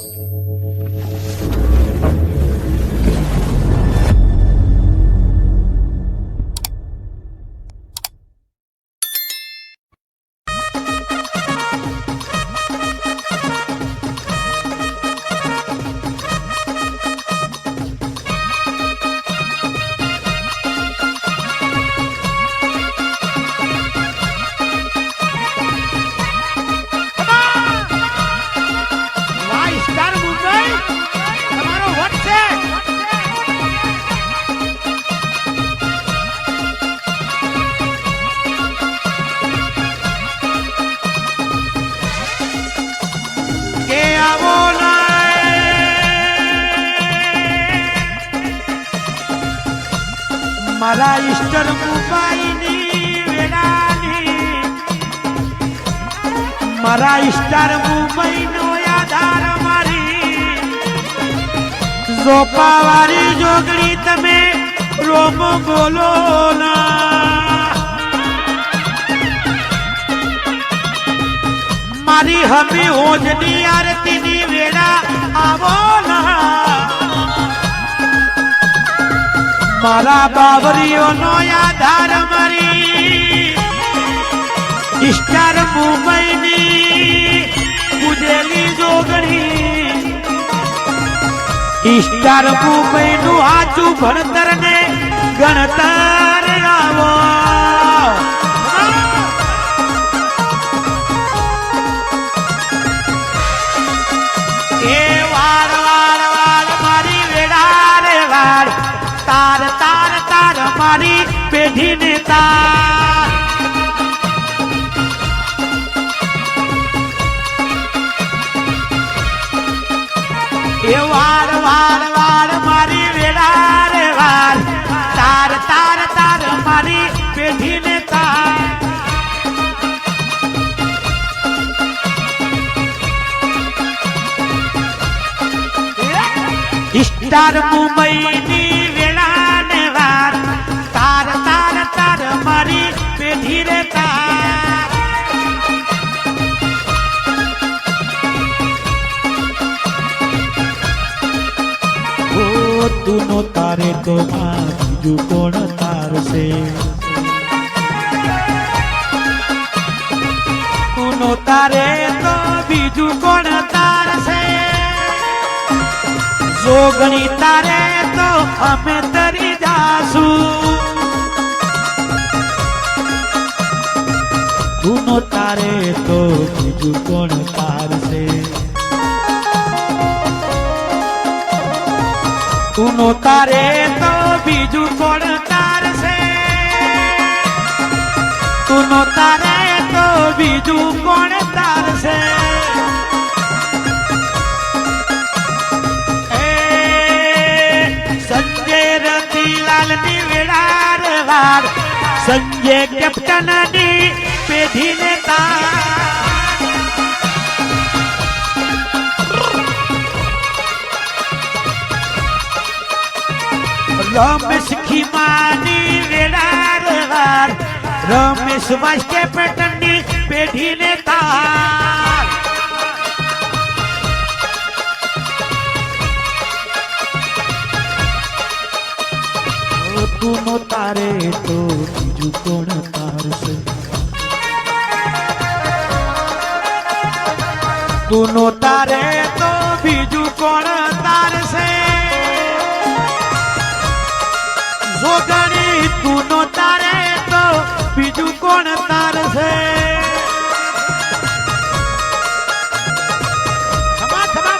もう。મારા Easter મુંબઈની વેળાની મારા Easter મુંબઈનો આધાર મારી. ઝોપાવાળી જોગણી તમે રોમ બોલો ના. મારી હમી હોજની આરતીની વેળા આવો ના. મારા બાવરીઓનો આધાર મરી. સ્ટાર મુંબઈની પૂજેલી જોગણી. સ્ટાર મુંબઈનું આચું ભણતર ગણતર. તાર પેઢી નેતા એ વાર વાર વાર મારી વેડા રે વાર તાર તાર તાર મારી પેઢી નેતા સ્ટાર મુંબઈની તારે તો માં બીજું કોણ તારશે? તુનો તારે તો બીજું કોણ તારશે? જોગણી તારે તો અમે તરી જાશું. તારે તો બીજું કોણ તારશે? તુનો તારે તો બીજું કોણ તારશે? તુનો તારે તો બીજું કોણ તારશે? સંજય રતિલાલની વેળાર વાર, સંજય કેપ્ટનની પેઢીને તાર. રમેશ ખીમાની વેળાર રમેશ વાસ્કે પેટર્નની પેઢીને તાર. તું નો તારે તો બીજું કોણ તારશે તુનો તારે તારે તો બીજું કોણ તારશે ખમા ખમા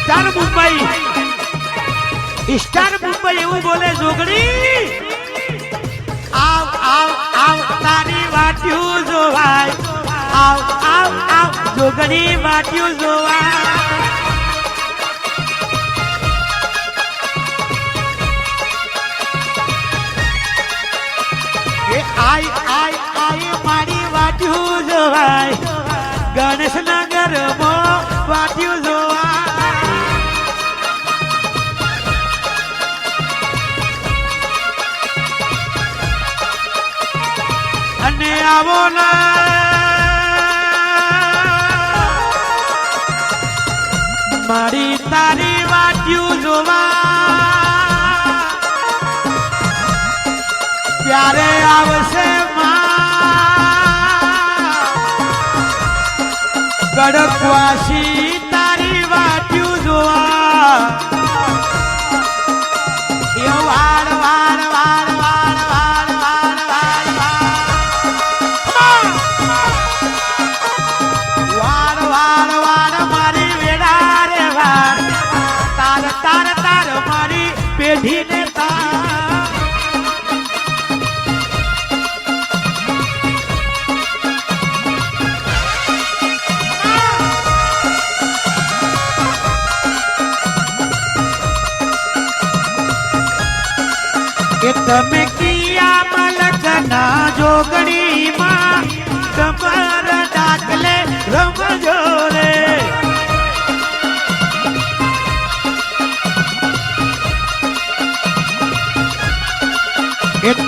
સ્ટાર મુંબઈ. સ્ટાર મુંબઈ એવું બોલે જોગણી આવ આવ આવ, તારી વાટ્યું જોવાય. આવ આવ આવ જોગણી વાટ્યું જોવા. એ આય આય આય, મારી વાટ્યું વાટ્યું જોવાય અને આવો ને મારી તારી વાટ્યું જોવા. ત્યારે આવશે કડકવાસી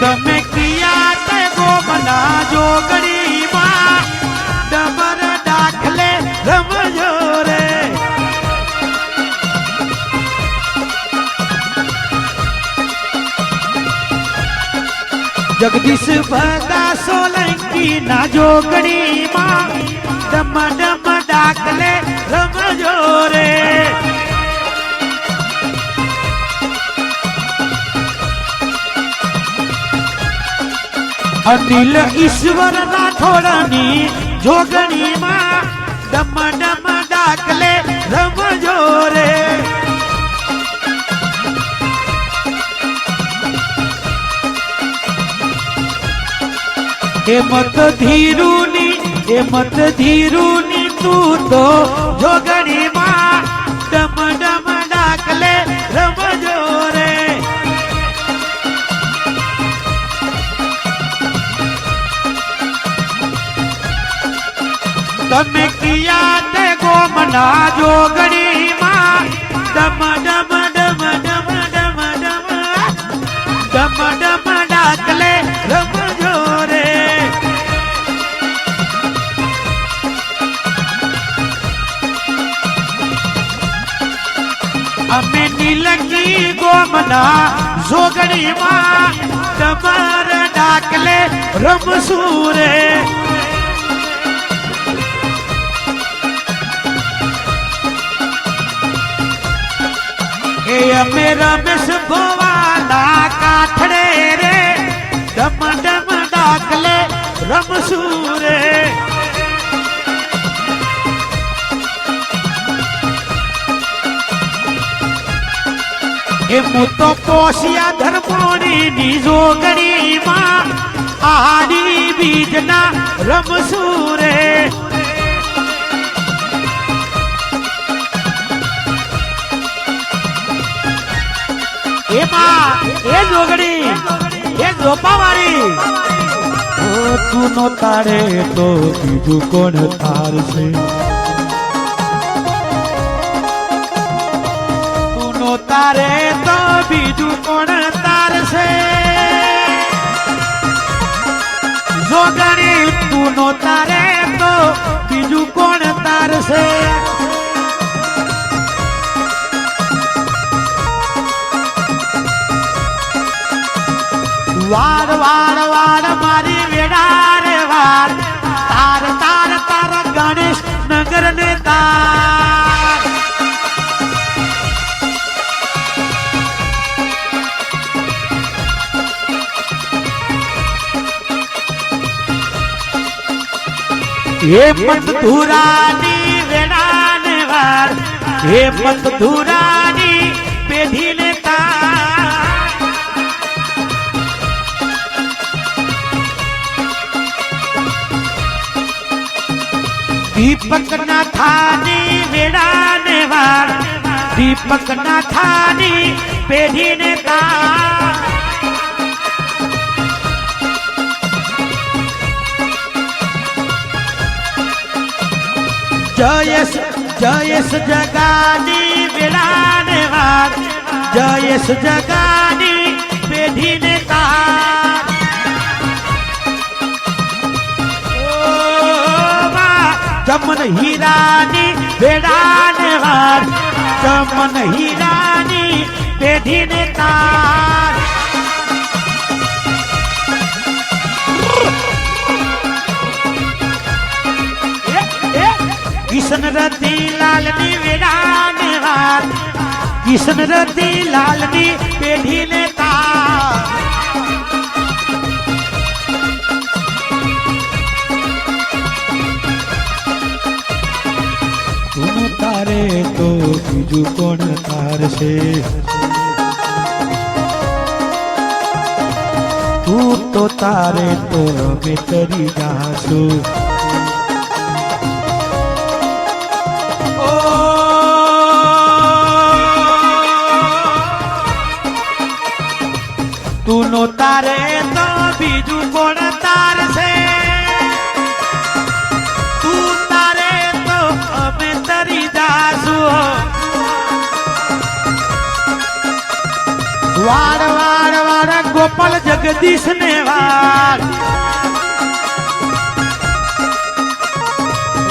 તમે કિયા તે ગોમના જોગડીમાં? ડબર દાખલે રમજો રે. જગદીશ ભગા સોલંકી ના જોગડીમાં ડમ ડમ દાખલે રમજો રે. અતિલ ઈશ્વર ના થોડાની જોગણી માં ડમ ડમ ડાકલે રમજો રે. એ મત ધીરુની એ મત ધીરુની તું તો જોગણી માં કિયા તે ગોમના જોગણીમાં. ડમ ડમ ડમ ડમ ડમ ડમ. ડમ ડમ, ડાકલે અમે નીલકી ગોમના જોગણીમાં. તમાર ડાકલે રમશું રે. એ અમે રમેશ ભવાના કાઠડે રે ડમ ડમ ડાકલે રમશું રે એ હું તો પોષિયા ધર્મોની ની જોગણીમાં આહારી બીજના રમશું રે એમાં એ જોગણી એ જોપાવાળી ઓ તું નો તારે તો બીજું કોણ તાર છે તું નો તારે તો બીજું કોણ તાર છે જોગણી તું નો તારે તો બીજું કોણ તાર તારી વેડારે વાર. તાર તાર તાર ગણેશ નગર ને તાર. હે મત ધુરાની વેડાને વાર. હે મત ધુરા દીપક ના થાની વેડા ને વાર દીપક ના થાની પેઢી ને તાર જયેશ જગાની વેડા ને વાર જયેશ જગાની ચમન હીરાની બેડાને હાર, ચમન હીરાની પેઢીને તાર. કિશન રતી લાલની વેડાને હાર, કિશન રતી લાલની પેઢીને તો બીજું કોણ તારશે તું તો તારે તો અમે તરી જાશું. તું નો તારે વાડ વાડ વાડ, ગોપાલ જગદીશ ને વાડ.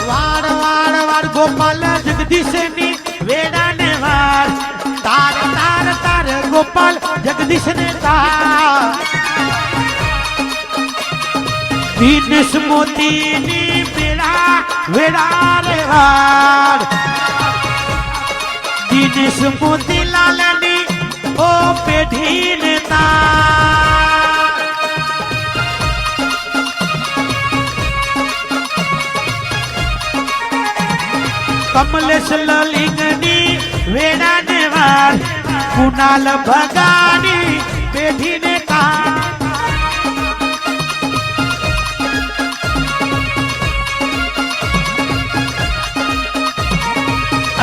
વાડ વાડ વાડ, ગોપાલ જગદીશની વેડા. ને વાડ તાર તાર તાર, ગોપાલ જગદીશ ને તાર દિનેશ મોતી ની વેડા. વેડા રે વાડ દિનેશ મોતી લાલની ઓ પેઢી નેતા. કમલેશ લલિંગની વેડા ને વાર કુનાલ ભગાની પેઢી ને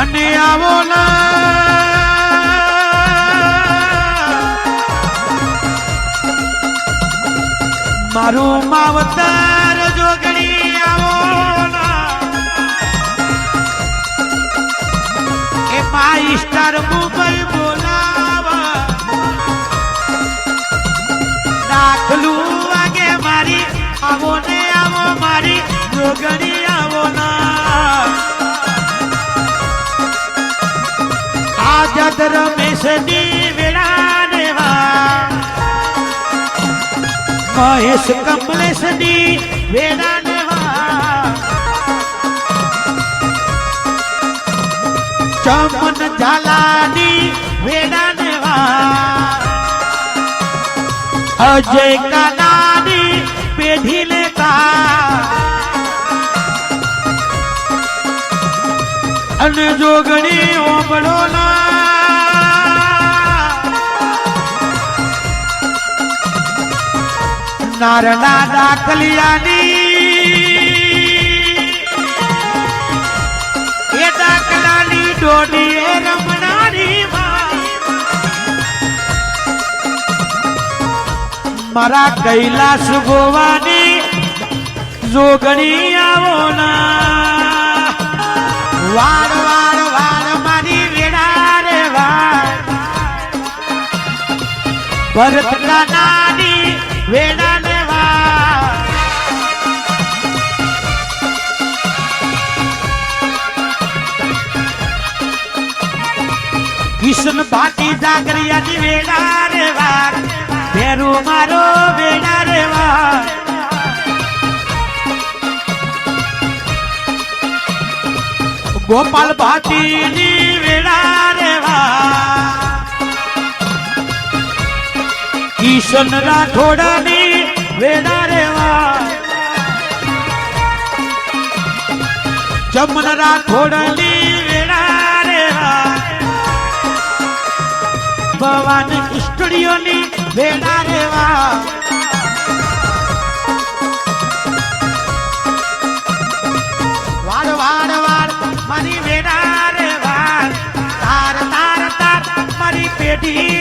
અને આવો મારું માવતર જોગણી આવો એ માઈસ્ટર મુંબઈ બોલાવા. દાખલું વાગે મારી, આવો ને આવો મારી જોગણી આવો ના. આઝાદ રમેશની મહેશ કમલેશની વેળા દેવા ચમન ઝાલાની વેળા દેવા અજય કાનાની પેઢી લેતા અને જોગણી ઓબળો નારના દાખલિયાની. એ દાખલાની ડોડીએ રમનારી મારા કૈલાસ ગોવાની જોગણી આવો ના. વાર વાર વાર મારી વેડા રે વાર ભરત નાની વાડ કિશન ભાટી જાગરિયાની વેડા રે વાર. ભેરુ મારો વેડા રે વાર. ગોપાલ ભાટીની વેળા રેવા કિશન રાઠોડા ની વેડા રે વાર. જમન રાઠોડની વેળા ભવાની કુષ્ટડીઓની વેડા રેવા વાડ વાડ વાડ મારી વેડા રેવા તાર તાર તાર મારી